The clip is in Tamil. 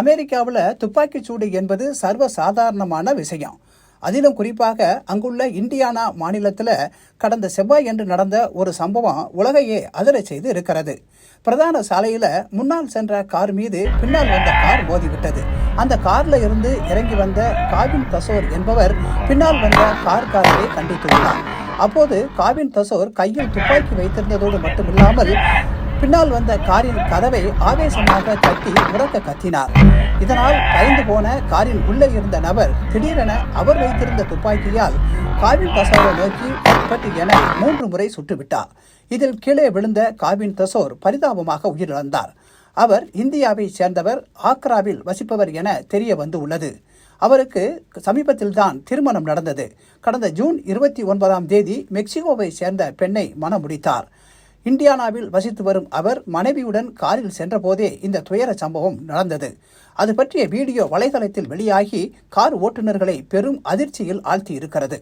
அமெரிக்காவில் துப்பாக்கிச் சூடு என்பது சர்வ சாதாரணமான விஷயம். அதிலும் குறிப்பாக அங்குள்ள இந்தியானா மாநிலத்தில் கடந்த செவ்வாய் என்று நடந்த ஒரு சம்பவம் உலகையே அதிரச் செய்து இருக்கிறது. பிரதான சாலையில் முன்னால் சென்ற கார் மீது பின்னால் வந்த கார் மோதிவிட்டது. அந்த கார்ல இருந்து இறங்கி வந்த காவின் தசோர் என்பவர் பின்னால் வந்த கார் கார்காரரை கண்டித்துள்ளார். அப்போது காவின் தசோர் கையில் துப்பாக்கி வைத்திருந்ததோடு மட்டுமில்லாமல் பின்னால் வந்த காரின் கதவை ஆவேசமாக தட்டி உறக்க கத்தினார். இதனால் கலைந்து போன காரில் உள்ளே இருந்த நபர் திடீரென அவர் வைத்திருந்த துப்பாக்கியால் காவின் தசோரை நோக்கி பட்டு என மூன்று முறை சுட்டுவிட்டார். இதில் கீழே விழுந்த காவின் தசோர் பரிதாபமாக உயிரிழந்தார். அவர் இந்தியாவை சேர்ந்தவர் ஆக்ராவில் வசிப்பவர் என தெரிய வந்து உள்ளது. அவருக்கு சமீபத்தில்தான் திருமணம் நடந்தது. கடந்த ஜூன் இருபத்தி ஒன்பதாம் தேதி மெக்சிகோவை சேர்ந்த பெண்ணை மணமுடித்தார். இண்டியானாவில் வசித்து வரும் அவர் மனைவியுடன் காரில் சென்றபோதே இந்த துயர சம்பவம் நடந்தது. அது பற்றிய வீடியோ வலைதளத்தில் வெளியாகி கார் ஓட்டுநர்களை பெரும் அதிர்ச்சியில் ஆழ்த்தி இருக்கிறது